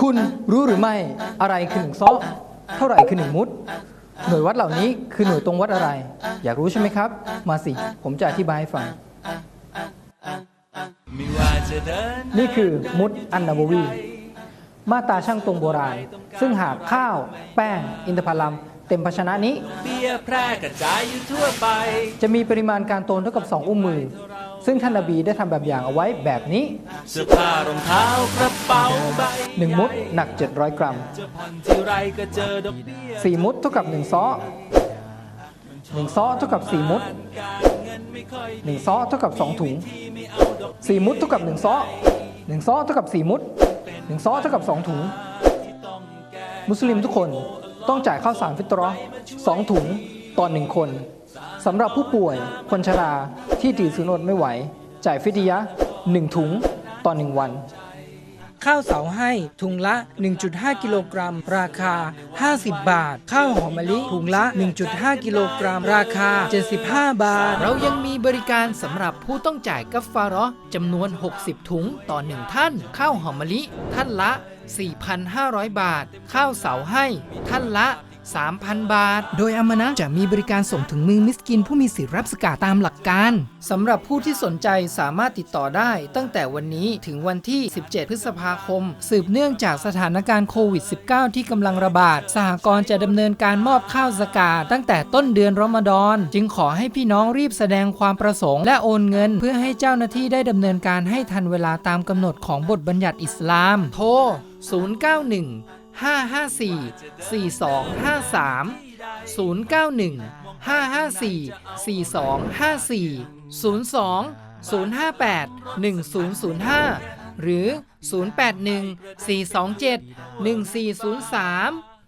คุณรู้หรือไม่อะไรคือหนึ่งซอเท่าไหร่คือหนึ่งมุด หน่วยวัดเหล่านี้คือหน่วยตรงวัดอะไร อยากรู้ใช่ไหมครับ มาสิ ผมจะอธิบายให้ฟังไม่ว่าจะเดินนี่คือมุดอันนาบวี มาตราช่างตรงโบราณ ซึ่งหากข้าว แป้ง อินทผลัมเต็มภาชนะนี้เบี้ยแพร่กระจายอยู่ทั่วไปจะมีปริมาณการโตนเท่ากับ 2 อุ้มมือ ซึ่งท่านนบีได้ทำแบบอย่างเอาไว้แบบนี้เสื้อผ้ารองเท้ากระเป๋าใบ1มุดหนัก 700 กรัมจะผ่อนที่ไรก็เจอดอกเบี้ย4มุดเท่ากับ1ซ้อ1ซ้อเท่ากับ4มุด1ซ้อเท่ากับ2ถุง4มุดเท่ากับ1ซ้อ1ซ้อเท่ากับ4มุด1ซ้อเท่ากับ2ถุง มุสลิมทุกคนต้องจ่ายข้าวสารฟิตรอห์2ถุงต่อ1คน สำหรับผู้ป่วย คนชราที่ถือสุนอดไม่ไหว จ่ายฟิดยะห์1ถุงต่อ 1 วัน ข้าวเสาให้ถุงละ 1.5 กิโลกรัม ราคา 50 บาท ข้าวหอมมะลิถุงละ 1.5 กิโลกรัม ราคา 75 บาท เรายังมีบริการสำหรับผู้ต้องจ่ายกัฟฟาเราะห์จำนวน 60 ถุงต่อ 1 ท่าน ข้าวหอมมะลิ ท่านละ 4,500 บาท ข้าวเสาให้ ท่านละ 3,000 บาท โดยอมนะจะมีบริการส่งถึงมือมิสกินผู้มีสิทธิ์รับสกาตามหลักการสำหรับผู้ที่สนใจสามารถติดต่อได้ ตั้งแต่วันนี้ถึงวันที่ 17 พฤษภาคม สืบเนื่องจากสถานการณ์โควิด -19 ที่กำลังระบาด สหกรณ์จะดำเนินการมอบข้าวสกาตั้งแต่ต้นเดือนรอมฎอน จึงขอให้พี่น้องรีบแสดงความประสงค์ และโอนเงิน เพื่อให้เจ้าหน้าที่ได้ดำเนินการให้ทันเวลาตามกำหนดของบทบัญญัติอิสลาม โทร 091 554 4253 091 554 4254 02 058 1005 หรือ 081 427 1403